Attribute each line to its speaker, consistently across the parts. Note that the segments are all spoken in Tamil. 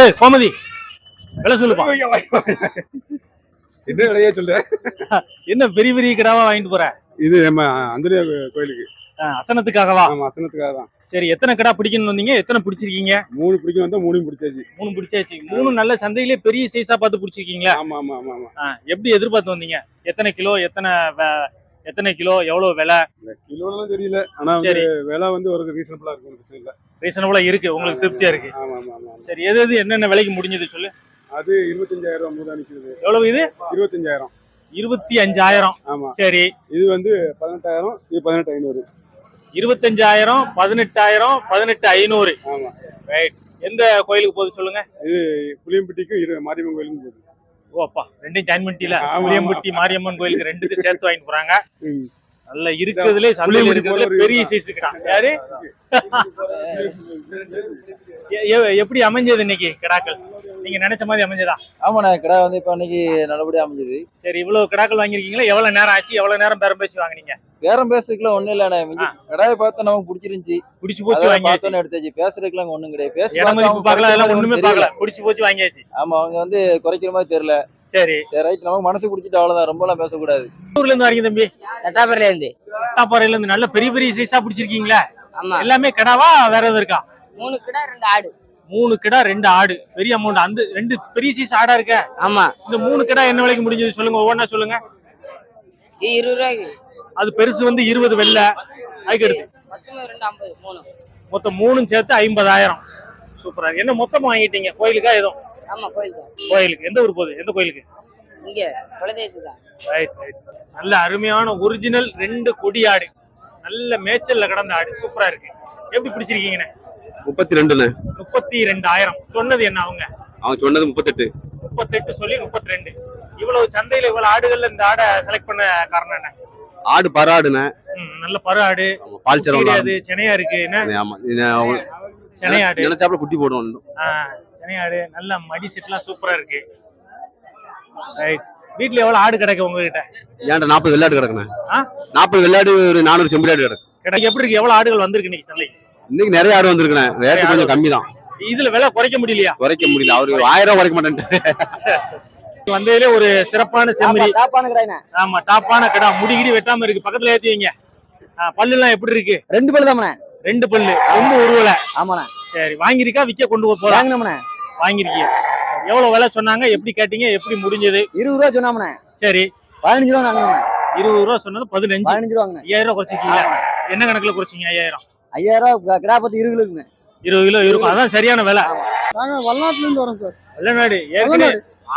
Speaker 1: ஏய் கோமதி விலை சொல்லுப்பா.
Speaker 2: என்ன விலையே சொல்லு.
Speaker 1: என்ன பெரிய பெரிய கிடாவா வாங்கிட்டு போற?
Speaker 2: இது நம்ம அந்தரிய கோயிலுக்கு.
Speaker 1: அசனத்துக்காகவா?
Speaker 2: ஆமா அசனத்துக்காக தான்.
Speaker 1: சரி எத்தனை கடா பிடிக்கணும்னு வந்தீங்க? எத்தனை பிடிச்சிருக்கீங்க?
Speaker 2: மூணு பிடிக்கும் வந்தா மூணையும் பிடிச்சாச்சு.
Speaker 1: மூணு பிடிச்சாச்சு. மூணு நல்ல சந்தையிலே பெரிய சைஸா பார்த்து பிடிச்சிருக்கீங்களா?
Speaker 2: ஆமா ஆமா ஆமா ஆமா.
Speaker 1: எப்படி எதிர்பார்த்து வந்தீங்க? எத்தனை கிலோ எத்தனை எத்தனை கிலோ எவ்வளவு விலை?
Speaker 2: கிலோலாம் தெரியல. ஆனா
Speaker 1: சரி.
Speaker 2: விலை வந்து ஒரு ரீசனபிளா இருக்கும் பிரச்சனை இல்ல.
Speaker 1: ரீசனபிளா இருக்கு உங்களுக்கு திருப்தியா இருக்கு.
Speaker 2: ஆமா ஆமா ஆமா.
Speaker 1: சரி எது எது என்னென்ன விலைக்கு முடிஞ்சது சொல்லு?
Speaker 2: அது இருபத்தஞ்சாயிரம் ரூபாய் மூதா நிக்குது
Speaker 1: எவ்வளவு இது?
Speaker 2: இருபத்தஞ்சாயிரம்.
Speaker 1: இருபத்தி அஞ்சாயிரம்.
Speaker 2: ஆமா.
Speaker 1: சரி.
Speaker 2: இது வந்து பதினெட்டாயிரம் இது பதினெட்டு ஐநூறு.
Speaker 1: இருபத்தஞ்சாயிரம் பதினெட்டாயிரம் பதினெட்டு ஐநூறு.
Speaker 2: ஆமா.
Speaker 1: எந்த கோயிலுக்கு போகுது சொல்லுங்க?
Speaker 2: புளியம்பட்டிக்கும் இரு மாரியம்மன் கோயிலுக்கும் போகுது.
Speaker 1: ஓ அப்பா. ரெண்டையும் ஜாயின் பண்ணிட்டீல. புளியம்பட்டி மாரியம்மன் கோயிலுக்கு ரெண்டுக்கு சேர்த்து வாங்கிட்டு போறாங்க. நல்ல இருக்கிறதுலே சந்தையில இருக்கிறதுல பெரிய சைஸ் கிடா யாரு? எப்படி அமைஞ்சது இன்னைக்கு கிடாக்கள்? நீங்க நினைச்ச மாதிரி அமைஞ்சதா?
Speaker 3: ஆமாண்ணே கடை வந்து இப்போ அன்னைக்கு நல்லபடியா அமைஞ்சது.
Speaker 1: சரி இவ்வளவு கிடாக்கள் வாங்கிருக்கீங்களா எவ்வளவு நேரம் ஆச்சு? எவ்வளவு நேரம் பேரம் பேசி வாங்குனீங்க?
Speaker 3: பேரம் பேசுறதுக்குலாம் ஒண்ணும் இல்லண்ணே மிஞ்சி கடையை பார்த்தா நமக்கு பிடிச்சிருந்துச்சு.
Speaker 1: பிடிச்சு போச்சு
Speaker 3: அதெல்லாம்
Speaker 1: வாங்கியாச்சு.
Speaker 3: பார்த்தோன்னு எடுத்தாச்சு. பேசுறதுக்குலாம் ஒண்ணும் கிடையாது.
Speaker 1: இடம் மதிப்பு
Speaker 3: அவங்க
Speaker 1: பார்க்கல அதெல்லாம்
Speaker 3: குறைக்கிற
Speaker 1: ஒண்ணுமே
Speaker 3: மாதிரி
Speaker 1: பார்க்கல.
Speaker 3: தெரியல.
Speaker 1: பிடிச்சு போச்சு வாங்கியாச்சு.
Speaker 3: ஆமா அவங்க வந்து குறைக்கிற மாதிரி தெரியல.
Speaker 1: சரி.
Speaker 3: சரி ரைட். நமக்கு மனசு பிடிச்சிட்டு அவ்வளவுதான். ரொம்ப எல்லாம் பேசக்கூடாது.
Speaker 1: ஊர்ல இருந்து வரீங்க தம்பி.
Speaker 4: தட்டாபுரில இருந்து.
Speaker 1: தாப்பாறையில இருந்து நல்ல பெரிய பெரிய சைஸா பிடிச்சிருக்கீங்களா?
Speaker 4: ஆமா.
Speaker 1: எல்லாமே கிடாவா வேற எதுவும் இருக்கா?
Speaker 4: மூணு கிடா ரெண்டு ஆடு.
Speaker 1: மூணு கிடா ரெண்டு ஆடு. பெரிய அமௌண்ட் அந்த ரெண்டு பெரிய சைஸ் ஆடா இருக்க.
Speaker 4: ஆமா.
Speaker 1: இந்த மூணு கிடா என்ன விலைக்கு முடிஞ்சது சொல்லுங்க ஒவ்வொன்றா சொல்லுங்க.
Speaker 4: இருபது ரூபாய்க்கு.
Speaker 1: அது பெருசு வந்து இருபது வெள்ளை. அதுக்கு அடுத்து
Speaker 4: மொத்தமே ரெண்டு ஐம்பது மூணு.
Speaker 1: மொத்தம் மூணும் சேர்த்து ஐம்பதாயிரம். சூப்பரா இருக்கு. என்ன மொத்தமா வாங்கிட்டீங்க? கோயிலுக்கா ஏதோ?
Speaker 4: ஆமா
Speaker 1: கோயிலுக்கு. எந்த ஊர் போகுது? எந்த கோயிலுக்கு?
Speaker 4: இங்க குலதெய்வத்து தான்.
Speaker 1: ரைட் ரைட் நல்ல அருமையான ஒரிஜினல் ரெண்டு கொடி ஆடு. நல்ல மேய்ச்சல்ல கிடந்த ஆடு. சூப்பரா இருக்கு. எப்படி பிடிச்சிருக்கீங்கண்ணே
Speaker 5: முப்பத்தி ரெண்டுண்ணே
Speaker 1: முப்பத்தி ரெண்டாயிரம் சொன்னது என்ன அவங்க?
Speaker 5: அவன் சொன்னது முப்பத்தெட்டு.
Speaker 1: முப்பத்தெட்டு சொல்லி முப்பத்தி ரெண்டு இவ்வளவு சந்தையில இவ்வளவு ஆடுகள்ல இந்த ஆடை செலக்ட் பண்ண காரணம் என்ன?
Speaker 5: ஆடு பராடுண்ணே
Speaker 1: ம், நல்ல பரு ஆடு
Speaker 5: பால் சரம்
Speaker 1: கிடையாது சென்னையா இருக்கு. என்ன? சென்னை ஆடு.
Speaker 5: நினைச்சாப்புல குட்டி
Speaker 1: சென்னை ஆடு. நல்ல மடி செட்லாம் சூப்பரா இருக்கு. ரைட் வீட்ல எவ்வளவு ஆடு கிடைக்கும் உங்ககிட்ட?
Speaker 5: ஏன்டா நாற்பது வெள்ளாடு கிடக்குண்ணே? நாற்பது வெள்ளாடு ஒரு நானூறு செம்பரியாடு கிடக்கு.
Speaker 1: கிடைக்கும் எப்படி இருக்கு? எவ்வளவு ஆடுகள் வந்திருக்கு இன்னைக்கு சந்தைக்கு?
Speaker 5: இன்னைக்கு நிறைய ஆடு வந்திருக்குண்ணே ரேட்டு கொஞ்சம் கம்மி தான்
Speaker 1: இதுல விலை குறைக்க முடியலையா?
Speaker 5: குறைக்க முடியல. அவரு ஆயிரம் ரூபாய் குறைக்க மாட்டேன்ட்டு.
Speaker 1: வந்ததுல ஒரு சிறப்பான செம்மறி. ஆமா டாப்பான கடா. முடிகிடி வெட்டாம இருக்கு. பக்கத்துல ஏத்தி வைங்க ஆ, பல்லுலாம் எப்படி இருக்கு?
Speaker 3: ரெண்டு பேர் தானே
Speaker 1: ரெண்டு பல்லு. ரொம்ப உருவல.
Speaker 3: ஆமாண்ணே.
Speaker 1: சரி வாங்கிருக்கா விக்க கொண்டு போக போறா?
Speaker 3: வாங்கினோம்ண்ணே.
Speaker 1: வாங்கிருக்கீங்க எவ்வளவு விலை சொன்னாங்க? எப்படி கேட்டீங்க? எப்படி முடிஞ்சது?
Speaker 3: இருபது ரூபா சொன்னாமண்ணே.
Speaker 1: சரி.
Speaker 3: பதினஞ்சு ரூபா வாங்கினோம்ண்ணே.
Speaker 1: இருபது ரூபா சொன்னது பதினஞ்சு.
Speaker 3: பதினஞ்சு ரூபா வாங்கினேன்
Speaker 1: ஐயாயிரம் ரூபா குறைச்சிருக்கீங்க என்ன கணக்குல குறைச்சிங்க ஐயாயிரம்?
Speaker 3: ஐயாயிரம் ரூபா கடா பத்தி இருபது கிலோக்குண்ணே
Speaker 1: இருபது கிலோ இருக்கும். அதான் சரியான விலை.
Speaker 6: நாங்க வல்லாட்டுல இருந்து வரோம் சார்.
Speaker 1: வெள்ளநாடு ஏற்கனவே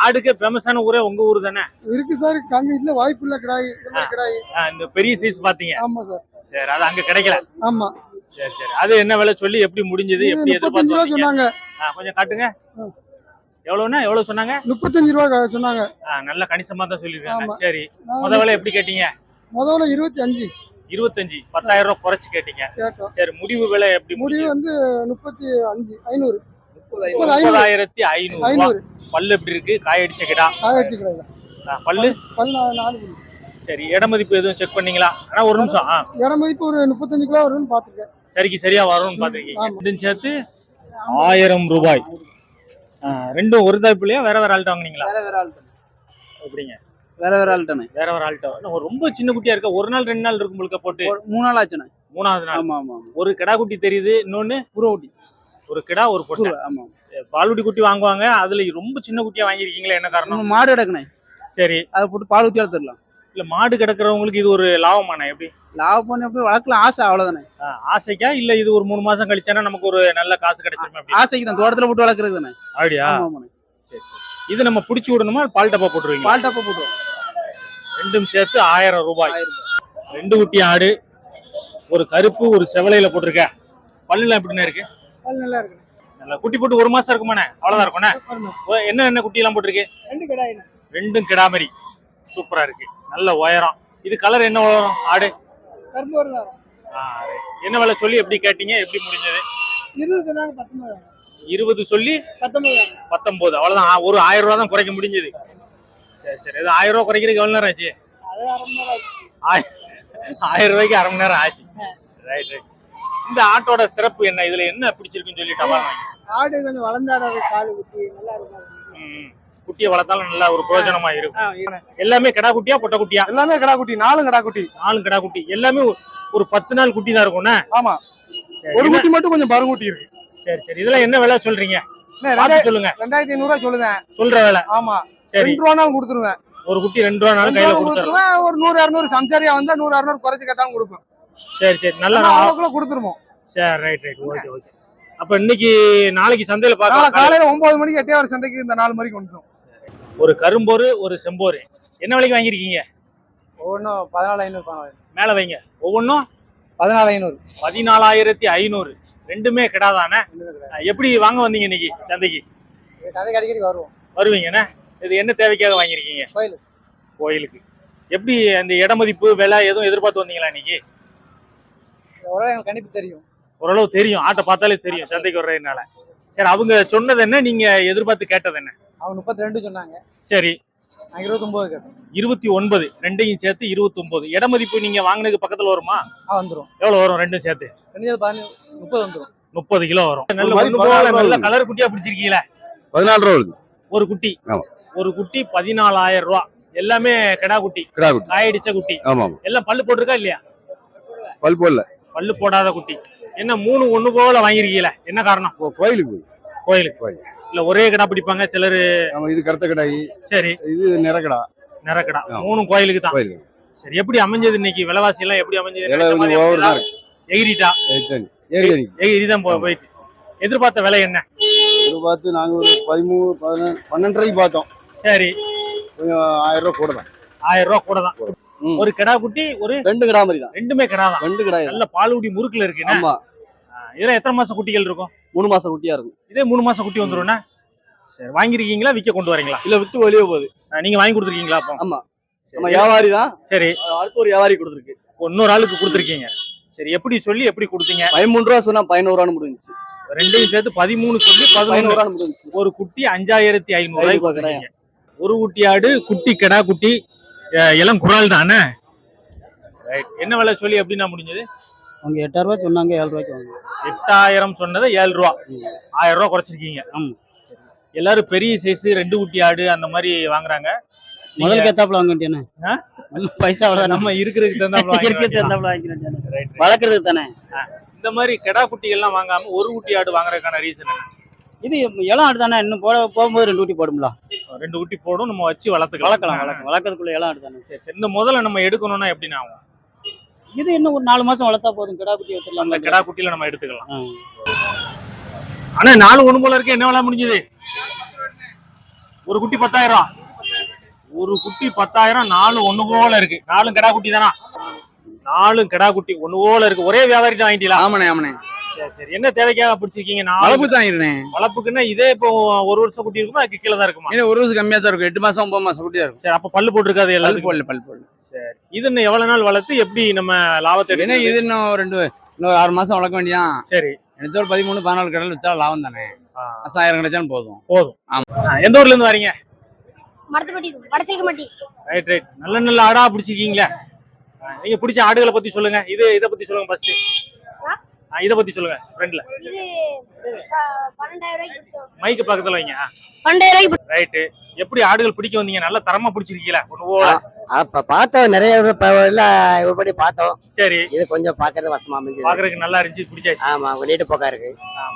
Speaker 1: ஆடுக்கு ஃபேமஸான ஊரே உங்க ஊர் தானே?
Speaker 6: இருக்கு சார். இல்ல வாய்ப்பு இல்ல கிடாய் கிடாய்.
Speaker 1: இந்த பெரிய சைஸ் பாத்தீங்க
Speaker 6: ஆமா சார்.
Speaker 1: சரி அது அங்க கிடைக்கல.
Speaker 6: ஆமா.
Speaker 1: சரி சரி. அது என்ன விலை சொல்லி எப்படி முடிஞ்சது? எப்படி எதிர்பார்த்து
Speaker 6: சொன்னாங்க.
Speaker 1: கொஞ்சம் காட்டுங்க. எவ்வளவுன்னா எவ்வளவு சொன்னாங்க?
Speaker 6: முப்பத்தஞ்சு ரூபா சொன்னாங்க.
Speaker 1: நல்ல கணிசமா தான் சொல்லிருக்காங்க. சரி. முத விலை எப்படி கேட்டீங்க?
Speaker 6: முதல்ல இருபத்தி அஞ்சு.
Speaker 1: இருபத்தஞ்சு பத்தாயிரம் ரூபாய் குறைச்சு கேட்டீங்க.
Speaker 6: கேட்டோம்.
Speaker 1: சரி முடிவு விலை எப்படி
Speaker 6: முடிவு வந்து முப்பத்தி அஞ்சு ஐநூறு. முப்பது ஐநூறு.
Speaker 1: முப்பதாயிரத்தி ஐநூறு.
Speaker 6: ஐநூறு.
Speaker 1: பல்லு எப்படி இருக்கு? காய அடிச்ச கிடா.
Speaker 6: ஆயிரத்தி கிடையாது
Speaker 1: ஆ, பல்லு?
Speaker 6: பல் நா- நாலு.
Speaker 1: சரி இட மதிப்பு எதுவும் செக் பண்ணீங்களா? ஆனா ஒரு நிமிஷம்
Speaker 6: இட மதிப்பு ஒரு முப்பத்தஞ்சு கிலோ வரும்னு பாத்துருக்கேன்
Speaker 1: சரிக்கு சரியா வரும்னு பாத்துருக்கீங்க. ரெண்டும் சேர்த்து ஆயிரம் ரூபாய். ரெண்டும் ஒரு தாய்ப்புலையா வேற வேற ஆள்கிட்ட வாங்குனீங்களா?
Speaker 3: வேற வேற ஆள்கிட்ட
Speaker 1: எப்படிங்க
Speaker 3: வேற வேற ஆள்கிட்டண்ணே
Speaker 1: வேற வேற ஒரு ரொம்ப சின்ன குட்டியா இருக்க ஒரு நாள் ரெண்டு நாள் இருக்கும் முழுக்க போட்டு.
Speaker 3: மூணு நாள் ஆச்சுண்ணே.
Speaker 1: மூணாவது நாள்.
Speaker 3: ஆமா ஆமா
Speaker 1: ஒரு கிடா குட்டி தெரியுது இன்னொன்னு
Speaker 3: புரோட்டி
Speaker 1: ஒரு கிடா ஒரு பொட்டை.
Speaker 3: ஆமா
Speaker 1: பால்குட்டி குட்டி வாங்குவாங்க. அதுல ரொம்ப சின்ன குட்டியா வாங்கிருக்கீங்களா என்ன காரணம்?
Speaker 3: மாடு எடுக்கணே.
Speaker 1: சரி.
Speaker 3: அதை போட்டு பால் ஊத்தி வளர்த்துடலாம்.
Speaker 1: இல்ல மாடு கிடக்குறவங்களுக்கு இது ஒரு லாபமாண்ணா எப்படி?
Speaker 3: லாபம் எப்படி வளர்க்கலாம்? ஆசை அவ்வளவுதானே.
Speaker 1: ஆசைக்கா? இல்ல இது ஒரு மூணு மாசம் கழிச்சானா நமக்கு ஒரு நல்ல காசு கிடைச்சிருமே
Speaker 3: ஆசைக்கு தான். தோட்டத்துல போட்டு வளர்க்கறது தானே.
Speaker 1: அப்படியா? சரி சரி. இது நம்ம புடிச்சு விடணுமா? பால் டப்பா போட்டுருவீங்க
Speaker 3: பால் டப்பா போட்டுருவோம்.
Speaker 1: ரெண்டும் சேர்த்து ஆயிரம் ரூபாய். ரெண்டு குட்டி ஆடு ஒரு கருப்பு ஒரு செவலையில போட்டிருக்க. பல்லுலாம் எப்படிண்ணே இருக்கு?
Speaker 6: நல்லா இருக்கு.
Speaker 1: நல்லா. குட்டி போட்டு ஒரு மாசம் இருக்குமாண்ணே? அவ்வளவுதான் இருக்கும்ண்ணே? என்ன என்ன குட்டி எல்லாம் போட்டிருக்கு?
Speaker 6: ரெண்டு கிடாய்
Speaker 1: ரெண்டும் கிடாமரி. சூப்பரா இருக்கு. நல்ல உயரம். இது கலர் என்ன உயரம்? ஆடு. என்ன விலை சொல்லி எப்படி கேட்டீங்க? எப்படி முடிஞ்சது?
Speaker 6: இருபது
Speaker 1: சொல்லி
Speaker 6: பத்தொன்பது.
Speaker 1: அவ்வளவுதான். ஒரு ஆயிரம் ரூபா தான் குறைக்க முடிஞ்சது. சரி சரி. இது ஆயிரம் ரூபா குறைக்கிறதுக்கு எவ்வளவு நேரம் ஆச்சு? ஆயிரம் ரூபாய்க்கு அரை மணி நேரம் ஆச்சு. ரைட் ரைட் இந்த ஆட்டோட சிறப்பு என்ன? இதுல என்ன பிடிச்சிருக்குன்னு சொல்லி டபால் வாங்கி.
Speaker 6: ஆடு கொஞ்சம் வளர்ந்தாட காலு குட்டி நல்லா இருக்கும்.
Speaker 1: குட்டியை வளர்த்தாலும் நல்லா ஒரு பிரயோஜனமா இருக்கும். எல்லாமே கடா குட்டியா பொட்டை குட்டியா?
Speaker 2: எல்லாமே கடா குட்டி நாலும் கடா குட்டி.
Speaker 1: நாலு கடா குட்டி. எல்லாமே ஒரு- பத்து நாள் குட்டி தான் இருக்கும்ண்ணே
Speaker 2: ஆமா. ஒரு குட்டி மட்டும் கொஞ்சம் பருங்குட்டி இருக்கு.
Speaker 1: சரி சரி. இதெல்லாம் என்ன விலை சொல்றீங்க? சொல்லுங்க.
Speaker 2: ரெண்டாயிரத்தி ஐநூறு ரூபா சொல்லுதேன்.
Speaker 1: சொல்ற விலை.
Speaker 2: ஆமா. ரெண்டு ரூபானாலும் கொடுத்துருவேன்.
Speaker 1: ஒரு குட்டி ரெண்டு கையில
Speaker 2: ரூபா
Speaker 1: கொடுத்துறோம்
Speaker 2: கொடுத்துருவேன். ஒரு நூறு இரநூறு சம்சாரியா வந்தா நூறு இரநூறு குறைச்சு கேட்டாலும் கொடுப்பேன்.
Speaker 1: சரி சரி. நல்ல
Speaker 2: அவ்வளோக்குள்ள கொடுத்துருவோம்.
Speaker 1: சரி ரைட் ரைட் ஓகே ஓகே அப்ப இன்னைக்கு நாளைக்கு சந்தையில பார்க்கலாம்.
Speaker 2: காலையில ஒன்பது மணிக்கு எட்டையாவது சந்தைக்கு இந்த நாலு மணிக்கு வந்துடும்.
Speaker 1: ஒரு கரும்போரு ஒரு செம்போரு. என்ன விலைக்கு வாங்கியிருக்கீங்க?
Speaker 6: ஒவ்வொன்றும் பதினாலு ஐநூறு
Speaker 1: மேல வைங்க. ஒவ்வொன்றும்?
Speaker 6: பதினாலு ஐநூறு.
Speaker 1: பதினாலாயிரத்தி ஐநூறு. ரெண்டுமே கிடாதானே? எப்படி வாங்க வந்தீங்க இன்னைக்கு சந்தைக்கு?
Speaker 6: கதைக்கு அடிக்கடி வருவோம்.
Speaker 1: வருவீங்கண்ணே? இது என்ன தேவைக்காக வாங்கியிருக்கீங்க?
Speaker 6: கோயிலுக்கு.
Speaker 1: கோயிலுக்கு. எப்படி அந்த இட மதிப்பு விலை எதுவும் எதிர்பார்த்து வந்தீங்களா இன்னைக்கு?
Speaker 6: ஒரு எனக்கு கணிப்பு தெரியும்.
Speaker 1: ஓரளவு தெரியும். ஆட்டை பார்த்தாலே தெரியும் சந்தைக்கு வர்றதுனால. சரி அவங்க சொன்னது என்ன? நீங்க எதிர்பார்த்து கேட்டது என்ன?
Speaker 6: அவங்க முப்பத்தி ரெண்டு சொன்னாங்க.
Speaker 1: சரி.
Speaker 6: நான் இருபத்தொம்போது கேட்டேன்
Speaker 1: இருபத்தி ஒன்பது. ரெண்டையும் சேர்த்து இருபத்தி ஒன்பது இட மதிப்பு நீங்க வாங்கினதுக்கு பக்கத்துல வருமா?
Speaker 6: ஆ வந்துடும்
Speaker 1: எவ்வளவு வரும் ரெண்டும் சேர்த்து?
Speaker 6: ரெண்டு பதினஞ்சு முப்பது வந்துடும்
Speaker 1: முப்பது கிலோ வரும். நல்ல. கலர் குட்டியா பிடிச்சிருக்கீங்களே?
Speaker 5: பதினாலு ரூபா
Speaker 1: ஒரு குட்டி.
Speaker 5: ஆமா.
Speaker 1: ஒரு குட்டி பதினாலாயிரம் ரூபா. எல்லாமே கிடா குட்டி.
Speaker 5: கிடா குட்டி.
Speaker 1: காயடிச்ச குட்டி.
Speaker 5: ஆமா
Speaker 1: எல்லாம் பல்லு போட்டிருக்கா இல்லையா?
Speaker 5: பல் போடல.
Speaker 1: பல்லு போடாத குட்டி. என்ன மூணு ஒண்ணு போல வாங்கிருக்கீங்களே என்ன காரணம்?
Speaker 5: கோயிலுக்கு
Speaker 1: கோயிலுக்கு.
Speaker 5: கோயில்.
Speaker 1: இல்ல ஒரே கடா பிடிப்பாங்க சிலர்
Speaker 5: இது கருத்த கடாய்.
Speaker 1: சரி.
Speaker 5: இது நிறக்கடா.
Speaker 1: நிறக்கடா. மூணு கோயிலுக்கு தான்.
Speaker 5: கோயிலுக்கு.
Speaker 1: சரி எப்படி அமைஞ்சது இன்னைக்கு? விலைவாசி எல்லாம் எப்படி அமைஞ்சது?
Speaker 5: தான்?
Speaker 1: எகிரிட்டா? எகிரிதான் போ- போயிட்டு. எதிர்பார்த்த விலை என்ன?
Speaker 5: இது பார்த்து நாங்க ஒரு பதிமூணு பன்னெண்டரைக்கு பார்த்தோம்.
Speaker 1: சரி.
Speaker 5: ஆயிரம் ரூபா கூட தான்.
Speaker 1: ஆயிரம் ரூபாய் கூட தான். ஒரு கிடா குட்டி ஒரு
Speaker 3: ரெண்டு கிடா மாதிரி தான்.
Speaker 1: ரெண்டுமே கிடா தான்.
Speaker 3: ரெண்டு கிடா
Speaker 1: நல்ல பாலுடி முறுக்குல இருக்குண்ணே
Speaker 3: ஆமா.
Speaker 1: இதுல எத்தனை மாசம் குட்டிகள் இருக்கும்?
Speaker 3: மூணு மாசம் குட்டியா இருக்கும்.
Speaker 1: இதே மூணு மாசம் குட்டி வந்துரும்ண்ணே சரி வாங்கிருக்கீங்களா விற்க கொண்டு வரீங்களா?
Speaker 3: இல்ல வித்து வெளியே போகுது.
Speaker 1: நீங்க வாங்கி கொடுத்துருக்கீங்களா அப்போ?
Speaker 3: ஆமா. நம்ம வியாபாரி தான்.
Speaker 1: சரி.
Speaker 3: அடுத்து ஒரு வியாபாரி கொடுத்துருக்கு.
Speaker 1: இன்னொரு ஆளுக்கு கொடுத்துருக்கீங்க. சரி எப்படி சொல்லி எப்படி கொடுத்தீங்க?
Speaker 3: பதிமூணு ரூபா சொன்னா பதினோரு ரூபான்னு முடிஞ்சுச்சு.
Speaker 1: ரெண்டையும் சேர்த்து பதிமூணு சொல்லி
Speaker 3: பதினோரு
Speaker 1: ஒரு குட்டி அஞ்சாயிரத்தி ஐநூறு ரூபாய்க்கு. ஒரு குட்டி ஆடு குட்டி கிடா குட்டி இளம் குரால் தானே ரைட் என்ன விலை சொல்லி எப்படின்னா முடிஞ்சது?
Speaker 7: அவங்க எட்டாயிரம் ரூபாய் சொன்னாங்க ஏழு ரூபாய்க்கு வாங்க
Speaker 1: எட்டாயிரம் சொன்னதை ஏழு ரூபா. ஆயிரம் ரூபா குறைச்சிருக்கீங்க.
Speaker 7: ஆமா.
Speaker 1: எல்லாரும் பெரிய சைஸ் ரெண்டு குட்டி ஆடு அந்த மாதிரி வாங்குறாங்க. நீங்க
Speaker 7: முதல் கேத்தாப்புல வாங்க வேண்டியனே
Speaker 1: ஆ?
Speaker 7: நம்ம பைசா
Speaker 1: நம்ம இருக்கிறதுக்கு தகுந்தாப்புல வாங்கிக்க
Speaker 7: இருக்கிறது
Speaker 1: வேண்டியதுதான்.
Speaker 7: கேத்தாப்புல வாங்கிக்க வேண்டியது
Speaker 1: Right, right.
Speaker 7: வளர்க்கறதுக்கு தானே?
Speaker 1: இந்த மாதிரி கிடா குட்டிகள்லாம் வாங்காம ஒரு குட்டி ஆடு வாங்குறதுக்கான ரீசன் என்ன?
Speaker 7: இது இளம் ஆடு தானே? இன்னும் போட போகும்போது ரெண்டு ஊட்டி போடும்ல?
Speaker 1: ரெண்டு குட்டி போடும் நம்ம வச்சு வளர்த்துக்கலாம்.
Speaker 7: வளர்க்கலாம் வளர்க்கலாம். வளர்க்கறதுக்குள்ள இளம் ஆடு தானே?
Speaker 1: சரி சரி. இந்த முதல்ல நம்ம எடுக்கணும்னா எப்படின்னா ஆகும்?
Speaker 7: இது இன்னும் ஒரு நாலு மாசம் வளர்த்தா போதும். கிடா குட்டி
Speaker 1: அந்த
Speaker 7: வச்சிடலாம்
Speaker 1: கிடா குட்டியில நம்ம எடுத்துக்கலாம். ஆனா நாலு ஒண்ணு போல இருக்கு. என்ன விலை முடிஞ்சது? ஒரு குட்டி பத்தாயிரம். ஒரு குட்டி பத்தாயிரம் நாலு ஒண்ணு போல இருக்கு. நாலும் கிடா குட்டி தானா? நாலும் கிடா குட்டி ஒண்ணு போல இருக்கு. ஒரே வியாபாரி தான் வாங்கிட்டீங்களா?
Speaker 8: ஆமாண்ணே ஆமாண்ணே.
Speaker 1: சரி சரி. என்ன தேவைக்காக பிடிச்சிருக்கீங்க? நாலு
Speaker 8: வளர்ப்பு தான் இருந்தேன்
Speaker 1: வளர்ப்புக்குன்னா இதே இப்போ ஒரு வருஷம் குட்டி இருக்குமா? அதுக்கு கீழே தான் இருக்குமா?
Speaker 8: ஏன்னா ஒரு வருஷம் கம்மியா தான் இருக்கும். எட்டு மாசம் ஒன்பது மாசம் குட்டியா இருக்கும்.
Speaker 1: சரி அப்ப பல்லு போட்டிருக்காது
Speaker 8: பல்
Speaker 1: எல்லாத்துக்கும்
Speaker 8: போடல பல் போடல.
Speaker 1: இது இன்னும் எவ்வளவு நாள் வளர்த்து எப்படி நம்ம லாபத்தை
Speaker 8: ஏன்னா? இது இன்னும் ரெண்டு இன்னும் ஆறு மாசம் வளர்க்க வேண்டியான்
Speaker 1: சரி.
Speaker 8: எனக்கு ஒரு பதிமூணு பதினாலு கடல் வித்தா லாபம் தானே? ஆயிரம் கிடைச்சாலும் போதும்.
Speaker 1: ஆ, எந்த ஊர்ல இருந்து வரீங்க? ரைட் ரைட் நல்ல நல்ல ஆடா பிடிச்சிருக்கீங்களே. நீங்க பிடிச்ச ஆடுகளை பத்தி சொல்லுங்க. இது இத பத்தி சொல்லுங்க ஃபர்ஸ்ட் இத பத்தி சொல்லுங்க ஃப்ரெண்ட்ல மைக்கு பக்கத்துல வைங்க.
Speaker 9: பன்னெண்டாயிரம் ரூபாய்க்கு
Speaker 1: ரைட்டு எப்படி ஆடுகள் பிடிக்க வந்தீங்க? நல்ல தரமா பிடிச்சிருக்கீங்களா? ஒண்ணு போல.
Speaker 10: அப்ப பார்த்தோம் நிறைய இப்ப எல்லாம் ஒருபடி பார்த்தோம்.
Speaker 1: சரி.
Speaker 10: இது கொஞ்சம் பாக்குறது வசமா அமைஞ்சது.
Speaker 1: பாக்குறதுக்கு நல்லா இருந்துச்சு பிடிச்சாச்சு.
Speaker 10: ஆமா நீட்டு போக்கா இருக்கு.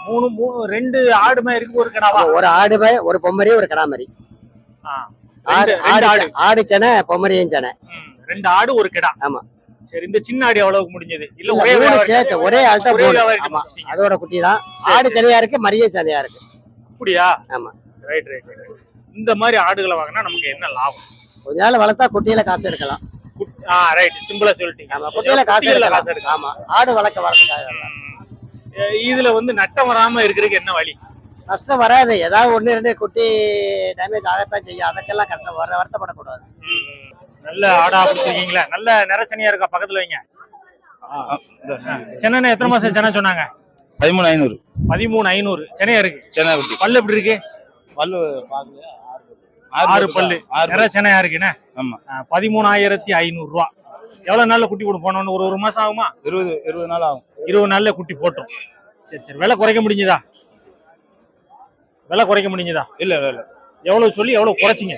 Speaker 1: மூணு மூணு ரெண்டு ஆடு மாதிரி இருக்கு ஒரு கிடாவா
Speaker 10: ஒரு ஆடு ஒரு பொம்மரி ஒரு கிடாமரி
Speaker 1: ஆ,
Speaker 10: ஆடு ஆடு
Speaker 1: ஆடு.
Speaker 10: ஆடு செனை பொம்மரியும் செனை.
Speaker 1: ரெண்டு ஆடு ஒரு கிடா.
Speaker 10: ஆமா.
Speaker 1: சரி இந்த சின்ன ஆடு எவ்வளவுக்கு முடிஞ்சது. இல்ல ஒரே
Speaker 10: சேர்த்து ஒரே ஆள் தான் ஆமா. அதோட குட்டி தான். ஆடு செனையா இருக்கு மரியும் செனையா இருக்கு.
Speaker 1: அப்படியா?
Speaker 10: ஆமா.
Speaker 1: ரைட் ரைட் ரைட் இந்த மாதிரி ஆடுகளை வாங்கினா நமக்கு என்ன லாபம்?
Speaker 10: கொஞ்ச நாள் வளர்த்தா குட்டியில காசு எடுக்கலாம்.
Speaker 1: ஆ ரைட் சிம்பிளா சொல்லிட்டீங்க.
Speaker 10: ஆமா குட்டியில காசு
Speaker 1: குட்டிகள்ல காசு
Speaker 10: எடுக்கலாம்.
Speaker 1: எடுக்கலாம்
Speaker 10: ஆமா ஆடு வளர்க்க வளர்க்க.
Speaker 1: இதுல வந்து நட்டம் வராம இருக்கிறதுக்கு என்ன வழி?
Speaker 10: நஷ்டம் வராது. ஏதாவது ஒண்ணு ரெண்டு குட்டி டேமேஜ் ஆகத்தான் செய்யும். அதுக்கெல்லாம் கஷ்டம். வர வருத்தப்படக்கூடாது.
Speaker 1: நல்ல ஆடா பிடிச்சிருக்கீங்களா. நல்ல நிறச்சனையா இருக்கா பக்கத்துல வைங்க. சென்னை எத்தனை மாசம் சென்னை சொன்னாங்க?
Speaker 11: பதிமூணு ஐநூறு.
Speaker 1: பதிமூணு ஐநூறு. சென்னையா இருக்கு?
Speaker 11: சென்னை குட்டி.
Speaker 1: பல்லு எப்படி இருக்கு?
Speaker 11: பல்லு
Speaker 1: ஆறு பல்லு. நிற சென்னையா இருக்குண்ணே
Speaker 11: ஆமா.
Speaker 1: ஆ, பதிமூணாயிரத்தி ஐநூறு ரூபா. எவ்வளவு நாள்ல குட்டி போட்டு போனோம்னு? ஒரு ஒரு மாசம் ஆகுமா?
Speaker 11: இருபது இருபது நாள் ஆகும்.
Speaker 1: இருபது நாள்ல குட்டி போட்டோம். சரி சரி. விலை குறைக்க முடிஞ்சதா? விலை குறைக்க முடிஞ்சதா?
Speaker 11: இல்ல இல்ல இல்ல.
Speaker 1: எவ்வளவு சொல்லி எவ்வளவு குறைச்சிங்க?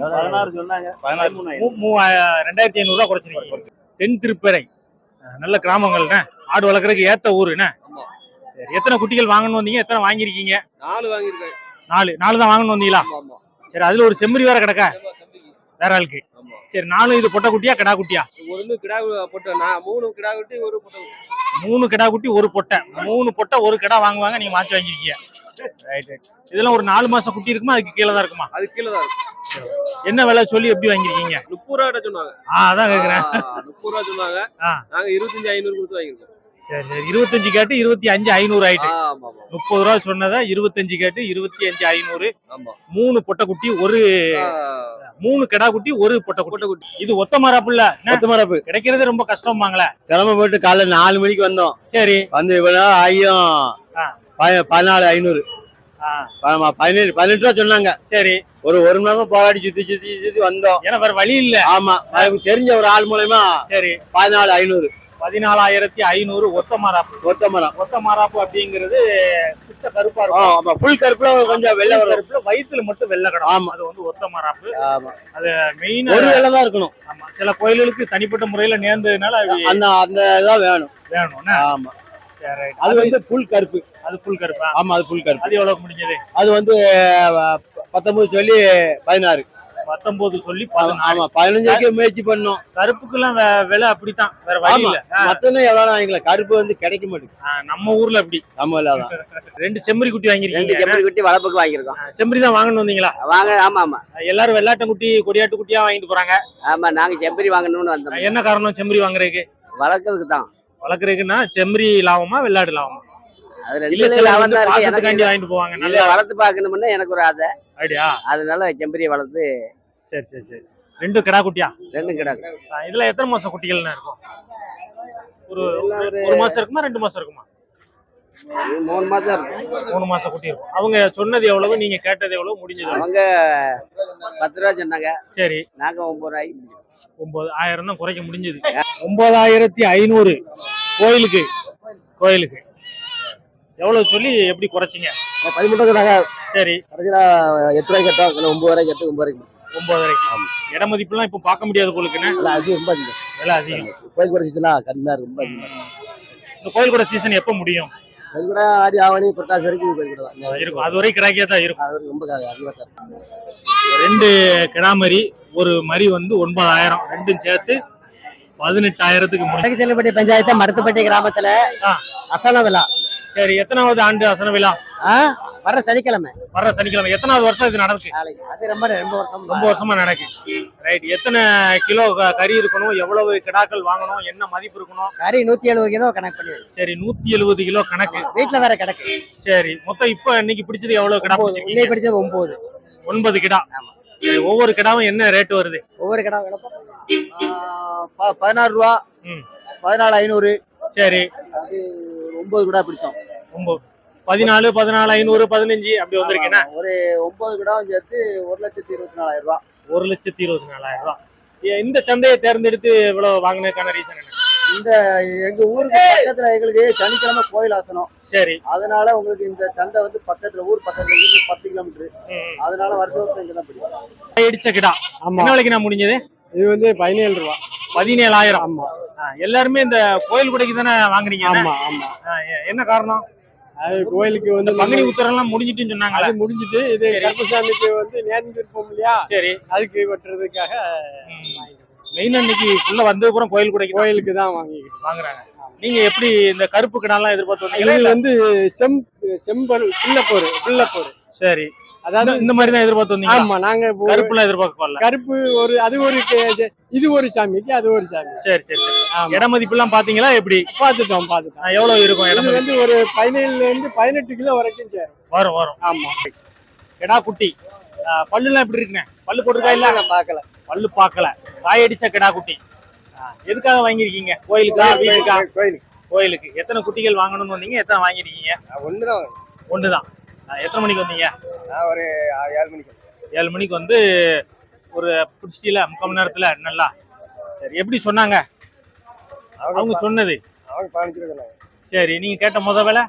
Speaker 5: பதினாறு சொன்னாங்க.
Speaker 1: ரெண்டாயிரத்தி ஐநூறு ரூபா குறைச்சிருக்கீங்க. தென் திருப்பறை நல்ல கிராமங்கள்ண்ணே ஆடு வளர்க்குறதுக்கு ஏத்த ஊருண்ணே சரி எத்தனை குட்டிகள் வாங்கணும் வந்தீங்க? எத்தனை வாங்கியிருக்கீங்க?
Speaker 3: நாலு வாங்கியிருக்கேன்.
Speaker 1: நாலு. நாலு தான் வாங்கணும் வந்தீங்களா? சரி அதுல ஒரு செம்மறி வேற கிடக்கா? வேற ஆளுக்கு. சரி நாலும் இது பொட்டை குட்டியா கிடா குட்டியா?
Speaker 3: ஒன்னு கிடா போட்டேன் நான் மூணு கிடா குட்டி ஒரு பொட்டை
Speaker 1: மூணு கிடா குட்டி ஒரு பொட்டை. மூணு பொட்டை ஒரு கிடா வாங்குவாங்க நீங்க மாத்தி வாங்கிருக்கீங்க ரைட் ரைட் இதெல்லாம் ஒரு நாலு மாசம் குட்டி இருக்குமா? அதுக்கு கீழே தான் இருக்குமா?
Speaker 3: அது கீழே தான் இருக்கு.
Speaker 1: என்ன விலை சொல்லி எப்படி வாங்கிருக்கீங்க
Speaker 3: முப்பது ரூபா சொன்னாங்க.
Speaker 1: ஆ அதான் கேக்குறேன்.
Speaker 3: முப்பது ரூபா சொன்னாங்க. நாங்க இருபத்தஞ்சு ஐநூறு கொடுத்து வாங்கியிருக்கோம்.
Speaker 1: சரி சரி. இருபத்தஞ்சு கேட்டு இருபத்தி அஞ்சு ஐநூறு ஆயிட்டு. முப்பது ரூபா சொன்னதா இருபத்தஞ்சு கேட்டு இருபத்தி அஞ்சு ஐநூறு.
Speaker 3: ஆமா.
Speaker 1: மூணு பொட்டை குட்டி ஒரு மூணு கிடா குட்டி ஒரு பொட்டை
Speaker 3: பொட்டை குட்டி
Speaker 1: இது ஒத்த மரப்புல
Speaker 5: பத்து மரப்பு
Speaker 1: கிடைக்கிறது ரொம்ப கஷ்டமாங்களே
Speaker 5: சிரமப்பட்டு காலைல நாலு மணிக்கு வந்தோம்.
Speaker 1: சரி.
Speaker 5: வந்து இவ்வளவு ஆகியும் பதினாலு ஐநூறு. பதினேழு பதினெட்டு ரூபா சொன்னாங்க.
Speaker 1: சரி.
Speaker 5: ஒரு ஒரு மணி நேரம் போராடி சுத்தி சுத்தி சுத்தி வந்தோம்.
Speaker 1: ஏன்னா வேற வழி இல்ல.
Speaker 5: ஆமா எனக்கு தெரிஞ்ச ஒரு ஆள் மூலயமா
Speaker 1: சரி.
Speaker 5: பதினாலு ஐநூறு.
Speaker 1: பதினாலாயிரத்தி ஐநூறு ஒத்த மராப்பு
Speaker 5: ஒத்த மரம்
Speaker 1: ஒத்த மராப்பு அப்படிங்கிறது சுத்த கருப்பா இருக்கும்.
Speaker 5: ஆமா புல் கருப்புல கொஞ்சம் வெள்ளை
Speaker 1: கருப்புல வயித்துல மட்டும் வெள்ளை கிடக்கும்
Speaker 5: ஆமா.
Speaker 1: அது வந்து ஒத்த மராப்பு
Speaker 5: ஆமா
Speaker 1: மெயினா
Speaker 5: ஒரு வெள்ளை தான் இருக்கணும்.
Speaker 1: ஆமா சில கோயில்களுக்கு தனிப்பட்ட முறையில நேர்ந்ததுனால அது
Speaker 5: அந்த அந்த இதான் வேணும்.
Speaker 1: வேணும்னா
Speaker 5: ஆமா. அது வந்து புல் கருப்பு.
Speaker 1: அது புல் கருப்பா?
Speaker 5: ஆமா அது புல் கருப்பு.
Speaker 1: அது எவ்வளவு முடிஞ்சது?
Speaker 5: அது வந்து பத்தொன்பது சொல்லி பதினாறு.
Speaker 1: பத்தொன்பது சொல்லி
Speaker 5: ஆமா, பதினஞ்சுக்கு முயற்சி பண்ணோம்.
Speaker 1: கருப்புக்கெல்லாம் விலை அப்படித்தான். வேற வழி. இல்ல.
Speaker 5: மத்தன எவ்வளவு வாங்கிக்கலாம். கருப்பு வந்து கிடைக்க மாட்டேங்குது.
Speaker 1: நம்ம ஊர்ல அப்படி.
Speaker 5: நம்ம இல்லாதான்
Speaker 1: ரெண்டு செம்மறி குட்டி
Speaker 10: ரெண்டு
Speaker 1: வாங்கிருக்கீங்க
Speaker 10: செம்மறி குட்டி வளர்ப்புக்கு வாங்கியிருக்கோம்.
Speaker 1: செம்மறி தான் வாங்கணும் வந்தீங்களா?
Speaker 10: வாங்க ஆமா ஆமா.
Speaker 1: எல்லாரும் வெள்ளாட்டு குட்டி கொடியாட்டு குட்டியா வாங்கிட்டு போறாங்க.
Speaker 10: ஆமா நாங்க செம்மறி வாங்கணும்னு வந்தோம்.
Speaker 1: என்ன காரணம் செம்மறி வாங்குறதுக்கு?
Speaker 10: வளர்க்கறதுக்கு தான்.
Speaker 1: வளர்க்குறதுக்குன்னா செம்மறி லாபமா வெள்ளாடு லாபமா?
Speaker 10: ரெண்டு
Speaker 1: வாங்கிட்டு போவாங்க. நல்லா
Speaker 10: வளர்த்து பார்க்கணும்னு எனக்கு ஒரு ஆசை.
Speaker 1: ஐடியா
Speaker 10: அதனால செம்பரியை வளர்த்து
Speaker 1: சரி சரி சரி. ரெண்டு கிடா குட்டியா?
Speaker 10: ரெண்டும் கிடக்கு
Speaker 1: ஆ, இதுல எத்தனை மாசம் குட்டிகள்னா இருக்கும்? ஒரு
Speaker 10: ஒரு
Speaker 1: மாசம் இருக்குமா ரெண்டு மாசம் இருக்குமா?
Speaker 10: மூணு மாசம் இருக்கும்.
Speaker 1: மூணு மாசம் குட்டி இருக்கும். அவங்க சொன்னது எவ்வளவு நீங்க கேட்டது எவ்வளவு முடிஞ்சது?
Speaker 10: அவங்க பத்து ரூபா சொன்னாங்க.
Speaker 1: சரி.
Speaker 10: நாங்க ஒன்பது ரூபாய்க்கு.
Speaker 1: ஒன்பது ஆயிரம் தான் குறைக்க முடிஞ்சது. ஒன்பதாயிரத்தி ஐநூறு கோயிலுக்கு. கோயிலுக்கு. எவ்வளவு சொல்லி எப்படி குறைச்சிங்க?
Speaker 5: பதிமூணு சொன்னாங்க
Speaker 1: சரி.
Speaker 5: கடைசியில எட்டு ரூபாய்க்கு கட்டோம் ஒன்பது ரூபாய்க்கு எட்டு ஒன்பது ரூபாய்க்கு
Speaker 1: ஒன்பதரைக்கு. இட மதிப்புலாம் இப்ப பார்க்க முடியாது கோயிலுக்குன்னு
Speaker 5: அது ரொம்ப அதிகம்.
Speaker 1: விலை அதிகம்.
Speaker 5: கோயில் கூட சீசனா கம்மியா இருக்கு ரொம்ப அதிகம்
Speaker 1: இந்த கோயில் கூட சீசன் எப்ப முடியும்?
Speaker 5: கோயில் கூட ஆடி ஆவணி புரட்டாசி வரைக்கும் கோயில் கூட தான். இங்க
Speaker 1: இருக்கும். அது வரை கிராக்கியா தான் இருக்கும்.
Speaker 5: அது ரொம்ப அதிகமா தான் இருக்கு.
Speaker 1: ரெண்டு கிடாமரி ஒரு மரி வந்து ஒன்பதாயிரம் ரெண்டும் சேர்த்து பதினெட்டாயிரத்துக்கு
Speaker 10: செல்லுப்பட்டி பஞ்சாயத்து மருத்துப்பட்டி கிராமத்துல. அசன விழா.
Speaker 1: சரி எத்தனாவது ஆண்டு அசன விழா?
Speaker 10: வர்ற சனிக்கிழமை.
Speaker 1: வர்ற சனிக்கிழமை. எத்தனாவது வருஷம் இது நடக்கு?
Speaker 10: நாளைக்கு. அது ரொம்ப ரொம்ப வருஷம்
Speaker 1: ரொம்ப வருஷமா நடக்கு. ரைட் எத்தனை கிலோ கறி இருக்கணும்? எவ்வளவு கிடாக்கள் வாங்கணும்? என்ன மதிப்பு இருக்கணும்?
Speaker 10: கறி நூத்தி எழுபது கிலோ கணக்கு பண்ணி
Speaker 1: சரி நூத்தி எழுபது கிலோ கணக்கு.
Speaker 10: வீட்டுல வேற கிடக்கு.
Speaker 1: சரி மொத்தம் இப்ப இன்னைக்கு பிடிச்சது எவ்வளவு கிடா.
Speaker 10: இன்னைக்கு? படிச்சது ஒன்பது.
Speaker 1: ஒன்பது கிடா. சரி ஒவ்வொரு கிடாவும் என்ன ரேட் வருது?
Speaker 10: ஒவ்வொரு கிடா கிடப்போம்
Speaker 5: ப- பதினாறு ரூபா
Speaker 1: ம்.
Speaker 5: பதினாலு ஐநூறு.
Speaker 1: சரி.
Speaker 5: அது ஒன்பது கூட பிடிச்சோம்
Speaker 1: ஒன்பது. பதினாலு பதினாலு ஐநூறு பதினஞ்சு அப்படி வந்திருக்கேன்னா?
Speaker 5: ஒரு ஒன்பது கிடாவும் சேர்த்து ஒரு லட்சத்தி இருபத்தி நாலாயிரம் ரூபாய்
Speaker 1: ஒரு லட்சத்தி இருபத்தி நாலாயிரம் ரூபாய் ஏ, இந்த சந்தையை தேர்ந்தெடுத்து இவ்வளவு வாங்கினதுக்கான ரீசன் என்ன?
Speaker 5: இந்த எங்க ஊருக்கு பக்கத்துல எங்களுக்கு சனிக்கிழமை கோயில் ஆசனம்.
Speaker 1: சரி.
Speaker 5: அதனால உங்களுக்கு இந்த சந்தை வந்து பக்கத்துல ஊர் பக்கத்துல இருந்து பத்து கிலோமீட்டர். அதனால வருஷம் வருஷம் இங்க தான் பிடிக்கும்.
Speaker 1: இடிச்ச கிடா.
Speaker 6: ஆமா.
Speaker 1: என்ன விலைக்கு நான் முடிஞ்சது?
Speaker 6: இது வந்து பதினேழு ரூபா.
Speaker 1: பதினேழாயிரம்.
Speaker 6: ஆமா.
Speaker 1: எல்லாருமே இந்த கோயில் குடைக்கு தானே வாங்குறீங்க?
Speaker 6: ஆமா ஆமா.
Speaker 1: என்ன காரணம்?
Speaker 6: அது கோயிலுக்கு வந்து
Speaker 1: பங்குனி உத்தரம்லாம் முடிஞ்சிட்டுன்னு சொன்னாங்களே?
Speaker 6: அது முடிஞ்சிட்டு இது. கருப்பசாமிக்கு வந்து நேர்ந்து இருப்போம் இல்லையா?
Speaker 1: சரி.
Speaker 6: அதுக்கு வெட்டுறதுக்காக
Speaker 1: மெயின் அன்னைக்கு உள்ள வந்த அப்புறம் கோயில் தான்
Speaker 6: கோயிலுக்கு தான் வாங்கிக்கிட்டு
Speaker 1: வாங்குறாங்க. நீங்க எப்படி இந்த கருப்பு கிடாலாம் எதிர்பார்த்து?
Speaker 6: வந்து செம் செம்பல் பிள்ளைப்போர் பிள்ளைப்போர்.
Speaker 1: சரி.
Speaker 6: அதாவது
Speaker 1: இந்த மாதிரி தான் எதிர்பார்த்து வந்தீங்க
Speaker 6: ஆமா நாங்க இப்போ
Speaker 1: கருப்புலாம் எதிர்பார்க்க வரல
Speaker 6: கருப்பு ஒரு அது ஒரு இது ஒரு சாமிக்கு அது ஒரு சாமி
Speaker 1: சரி சரி சரி. இட மதிப்புலாம் பாத்தீங்களா எப்படி?
Speaker 6: பார்த்துட்டோம்
Speaker 1: ஆ, எவ்வளவு இருக்கும் இட
Speaker 6: இது
Speaker 1: மதிப்பு?
Speaker 6: வந்து ஒரு பதினேழுல இருந்து பதினெட்டு கிலோ வரைக்கும் சேரும்.
Speaker 1: வரும் வரும்.
Speaker 6: ஆமா.
Speaker 1: கிடா குட்டி. ஆ, பல்லுலாம் எப்படி இருக்குண்ணே பல்லு போட்டிருக்கா இல்ல?
Speaker 10: பாக்கல
Speaker 1: பல்லு பார்க்கல. காயடிச்ச கிடா குட்டி. எதுக்காக வாங்கியிருக்கீங்க? கோயிலுக்கா வீட்டுக்கா?
Speaker 5: கோயிலுக்கு.
Speaker 1: எத்தனை குட்டிகள் வாங்கணும்னு வந்தீங்க? எத்தனை வாங்கிருக்கீங்க
Speaker 5: ஒண்ணுதான்
Speaker 1: ஒண்ணுதான். எத்தனை மணிக்கு வந்தீங்க?
Speaker 5: நான் ஒரு ஏழு மணிக்கு
Speaker 1: ஏழு மணிக்கு வந்து ஒரு பிடிச்சிட்டில முக்கால் மணி நேரத்துல நல்லா. சரி எப்படி சொன்னாங்க? அவங்க சொன்னது.
Speaker 5: அவங்க பதினஞ்சு
Speaker 1: சரி நீங்க கேட்ட முத வேலை?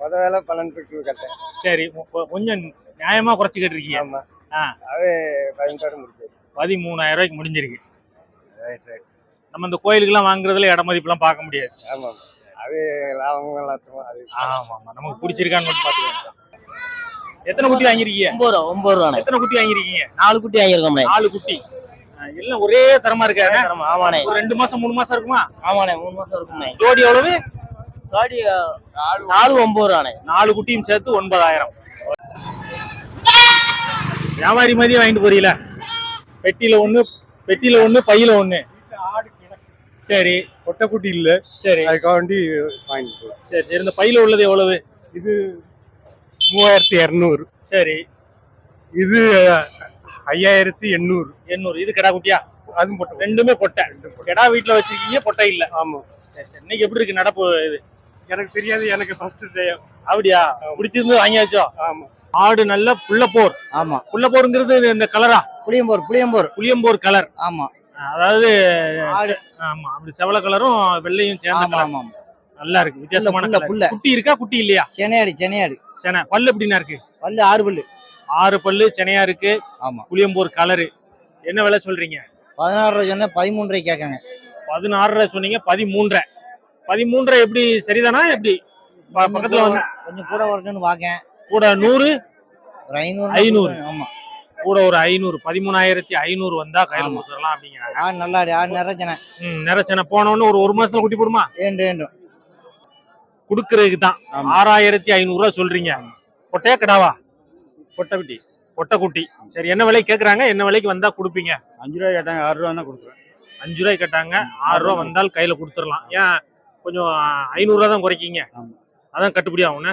Speaker 6: முத வேலை பன்னெண்டு கட்டேன்.
Speaker 1: சரி கொஞ்சம் நியாயமா குறைச்சு கேட்டிருக்கீங்க.
Speaker 6: ஆமா.
Speaker 1: ஆ.
Speaker 6: அது பதினெட்டோட முடிச்சு
Speaker 1: பதிமூணாயிரம் ரூபாய்க்கு முடிஞ்சிருக்கு. ரைட் ரைட் நம்ம இந்த கோயிலுக்கெல்லாம் வாங்குறதுல இட மதிப்புலாம் பார்க்க முடியாது.
Speaker 6: ஆமா அது லாபம் அது
Speaker 1: ஆமா ஆமா நமக்கு பிடிச்சிருக்கான்னு மட்டும் பாத்துக்கலாம் எத்தனை குட்டி வாங்கிருக்கீங்க
Speaker 12: ஒன்பது ரூபா ஒன்பது ரூபாண்ணே.
Speaker 1: எத்தனை குட்டி வாங்கிருக்கீங்க
Speaker 12: நாலு குட்டி வாங்கியிருக்கோம்ண்ணே
Speaker 1: நாலு குட்டி. எல்லாம் ஒரே தரமா இருக்காரு
Speaker 12: ஆமாண்ணே.
Speaker 1: ஒரு ரெண்டு மாசம் மூணு மாசம் இருக்குமா?
Speaker 12: ஆமாண்ணே மூணு மாசம் இருக்கும்ண்ணே.
Speaker 1: ஜோடி எவ்வளவு?
Speaker 12: காடி நாலு ஒன்பது ரூபாண்ணே.
Speaker 1: நாலு குட்டியும் சேர்த்து ஒன்பதாயிரம். வியாபாரி மாதிரியே வாங்கிட்டு போறீங்களா பெட்டியில ஒண்ணு பெட்டியில ஒண்ணு பையில ஒண்ணு. சரி
Speaker 6: பொட்டைக்குட்டி இல்ல.
Speaker 1: சரி.
Speaker 6: அதுக்காக வேண்டி வாங்கிட்டு
Speaker 1: சரி சரி. இந்த பையில உள்ளது எவ்வளவு?
Speaker 6: இது மூவாயிரத்தி இரநூறு.
Speaker 1: சரி.
Speaker 6: இது ஐயாயிரத்தி எண்ணூறு.
Speaker 1: எண்ணூறு. இது கிடா குட்டியா?
Speaker 6: அதுவும் பொட்டை
Speaker 1: ரெண்டுமே பொட்டை. கிடா வீட்டுல வச்சிருக்கீங்க பொட்டை இல்ல.
Speaker 6: ஆமா.
Speaker 1: சரி சரி. இன்னைக்கு எப்படி இருக்கு நடப்பு இது?
Speaker 6: எனக்கு தெரியாது எனக்கு ஃபர்ஸ்ட் டைம்
Speaker 1: அப்படியா? பிடிச்சிருந்து வாங்கியாச்சோ?
Speaker 6: ஆமா.
Speaker 1: ஆடு நல்ல புள்ளப்போர்.
Speaker 12: ஆமா.
Speaker 1: புள்ளப்போருங்கிறது இந்த கலரா
Speaker 12: புளியம்போர் புளியம்போர்.
Speaker 1: புளியம்போர் கலர்
Speaker 12: ஆமா.
Speaker 1: அதாவது
Speaker 12: ஆடு.
Speaker 1: ஆமா. அப்படி செவல கலரும் வெள்ளையும் சேர்ந்த
Speaker 12: ஆமா ஆமா.
Speaker 1: நல்லா இருக்கு வித்தியாசமான
Speaker 12: புல்ல.
Speaker 1: குட்டி இருக்கா குட்டி இல்லையா?
Speaker 12: சென்னையாடு சென்னையாடு
Speaker 1: சென பல்லு எப்படின்னா இருக்கு?
Speaker 12: பல்லு ஆறு பல்லு.
Speaker 1: ஆறு பல்லு செனையா இருக்கு.
Speaker 12: ஆமா.
Speaker 1: புளியம்போர் கலரு என்ன விலை சொல்றீங்க?
Speaker 12: பதினாறு சொன்னா பதிமூன்றரை கேட்காங்க.
Speaker 1: பதினாறரை சொன்னீங்க பதிமூன்றரை பதிமூன்றரை எப்படி சரிதானா எப்படி? பக்கத்துல வந்து
Speaker 12: கொஞ்சம் கூட வரட்டும்னு பாக்கேன்.
Speaker 1: கூட நூறு?
Speaker 12: ஒரு ஐநூறு.
Speaker 1: ஐநூறு.
Speaker 12: ஆமா.
Speaker 1: கூட ஒரு ஐநூறு. பதிமூணாயிரத்தி ஐநூறு வந்தா கையில. கொடுத்துடலாம் அப்படிங்கிறாங்க
Speaker 12: ஆடு நல்லாடு. ஆடு நிறைச்சன.
Speaker 1: ம் நிறச்சனை போனவொன்னு ஒரு ஒரு மாசத்துல குட்டி போடுமா?
Speaker 12: ஏண்டு வேண்டும்
Speaker 1: குடுக்கறதுக்கு தான். ஆறாயிரத்தி ஐநூறு ரூபா சொல்றீங்க. பொட்டையா கிடாவா
Speaker 6: பொட்டை குட்டி
Speaker 1: பொட்டை குட்டி சரி என்ன விலை கேக்குறாங்க? என்ன விலைக்கு வந்தா கொடுப்பீங்க?
Speaker 6: அஞ்சு ரூபாய் கேட்டாங்க ஆறு ரூபா தான் கொடுக்குறேன்.
Speaker 1: அஞ்சு ரூபாய் கேட்டாங்க ஆறு ரூபா வந்தால் கையில கொடுத்துடலாம். ஏன் கொஞ்சம் ஐநூறு ரூபா தான் குறைக்கீங்க. அதான் கட்டுப்படி ஆகும்னு?